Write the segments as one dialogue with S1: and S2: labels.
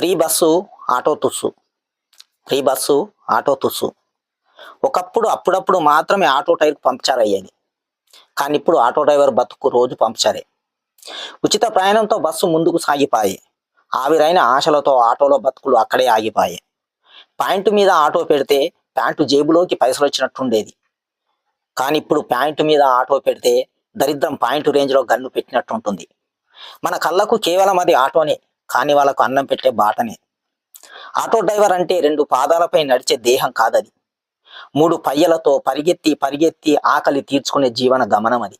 S1: Free bus auto తుస్సు. Free bus auto తుస్సు. ఒకప్పుడు అప్పుడప్పుడు మాత్రమే ఆటో టైర్ పంక్చర్ అయ్యేది కానీ ఇప్పుడు ఆటో డ్రైవర్ బతుకు రోజు పంక్చరే. ఉచిత ప్రయాణంతో బస్సు ముందుకు సాగిపాయి. ఆవిరైన ఆశలతో ఆటోలో బతుకులు అక్కడే ఆగిపాయి. ప్యాంటు మీద ఆటో పెడితే ప్యాంటు జేబులోకి పైసలు వచ్చినట్టుండేది కానీ ఇప్పుడు ప్యాంటు మీద ఆటో పెడితే దరిద్రం పాయింట్ రేంజ్లో గన్ను పెట్టినట్టు ఉంటుంది మన కళ్ళకు కేవలం అది ఆటోనే. కానీ వాళ్ళకు అన్నం పెట్టే బాటనే ఆటో డ్రైవర్ అంటే రెండు పాదాలపై నడిచే దేహం కాదది. మూడు పయ్యలతో పరిగెత్తి పరిగెత్తి ఆకలి తీర్చుకునే జీవన గమనం అది.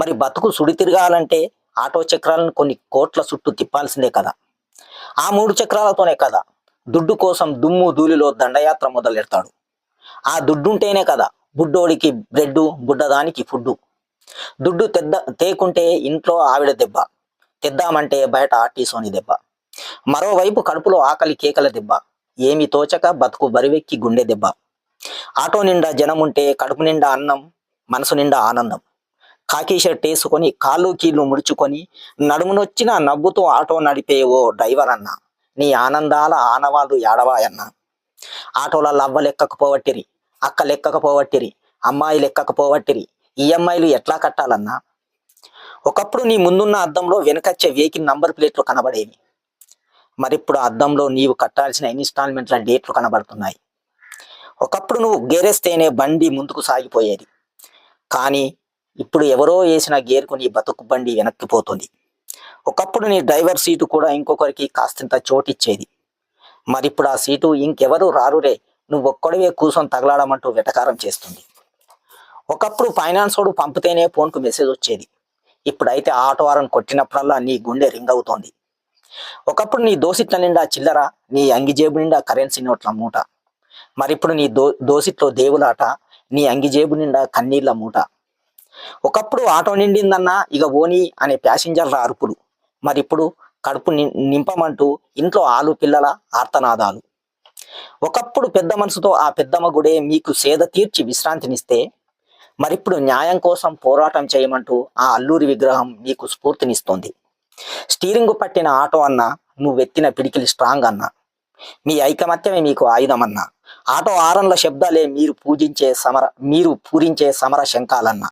S1: మరి బతుకు సుడి తిరగాలంటే ఆటో చక్రాలను కొన్ని కోట్ల చుట్టూ తిప్పాల్సిందే కదా. ఆ మూడు చక్రాలతోనే కదా దుడ్డు కోసం దుమ్ము ధూళిలో దండయాత్ర మొదలెడతాడు. ఆ దుడ్డుంటేనే కదా బుడ్డోడికి బ్రెడ్ బుడ్డదానికి ఫుడ్డు. దుడ్డు తెద్ద తేకుంటే ఇంట్లో ఆవిడ దెబ్బ. తెద్దామంటే బయట ఆర్టీసోని దెబ్బ. మరోవైపు కడుపులో ఆకలి కేకల దెబ్బ. ఏమి తోచక బతుకు బరివెక్కి గుండె దెబ్బ. ఆటో నిండా జనం ఉంటే కడుపు నిండా అన్నం మనసు నిండా ఆనందం. కాకి షర్ట్ వేసుకొని కాళ్ళు కీళ్ళు ముడుచుకొని నడుమునొచ్చిన నవ్వుతో ఆటో నడిపే ఓ డ్రైవర్ అన్న. నీ ఆనందాల ఆనవాళ్ళు ఏడవాయన్న. ఆటోల లవ్వ లెక్కకపోవట్టిరి అక్క లెక్కకపోవట్టిరి అమ్మాయి లెక్కకపోవట్టిరి ఈఎంఐలు ఎట్లా కట్టాలన్నా? ఒకప్పుడు నీ ముందున్న అద్దంలో వెనకచ్చే వెహికల్ నంబర్ ప్లేట్లు కనబడేవి. మరిప్పుడు ఆ అద్దంలో నీవు కట్టాల్సిన ఇన్స్టాల్మెంట్ల డేట్లు కనబడుతున్నాయి. ఒకప్పుడు నువ్వు గేరేస్తేనే బండి ముందుకు సాగిపోయేది. కానీ ఇప్పుడు ఎవరో వేసిన గేరుకు నీ బతుకు బండి వెనక్కిపోతుంది ఒకప్పుడు నీ డ్రైవర్ సీటు కూడా ఇంకొకరికి కాస్తంత చోటిచ్చేది. మరిప్పుడు ఆ సీటు ఇంకెవరు రారురే నువ్వు ఒక్కడవే కూర్చొని తగలాడమంటూ వెటకారం చేస్తుంది. ఒకప్పుడు ఫైనాన్స్ వాడు పంపితేనే ఫోన్కు మెసేజ్ వచ్చేది ఇప్పుడైతే ఆటవారం కొట్టినప్పుడల్లా నీ గుండె రింగ్ అవుతోంది. ఒకప్పుడు నీ దోసిట్ల నిండా చిల్లర నీ అంగి జేబు నిండా కరెన్సీ నోట్ల మూట. మరిప్పుడు నీ దో దోసిట్లో దేవులాట నీ అంగి జేబు నిండా కన్నీళ్ళ మూట. ఒకప్పుడు ఆటో నిండిందన్నా ఇక ఓని అనే ప్యాసింజర్ల అరుపులు. మరిప్పుడు కడుపు నింపమంటూ ఇంట్లో ఆలు పిల్లల ఆర్తనాదాలు. ఒకప్పుడు పెద్ద మనసుతో ఆ పెద్దమ్మ గుడే మీకు సేద తీర్చి విశ్రాంతినిస్తే మరిప్పుడు న్యాయం కోసం పోరాటం చేయమంటూ ఆ అల్లూరి విగ్రహం మీకు స్ఫూర్తినిస్తోంది. స్టీరింగ్ పట్టిన ఆటో అన్న నువ్వెత్తిన పిడికిలి స్ట్రాంగ్ అన్న. మీ ఐకమత్యమే మీకు ఆయుధం ఆటో ఆరంల శబ్దాలే మీరు పూజించే సమర మీరు పూరించే సమర శంఖాలన్న.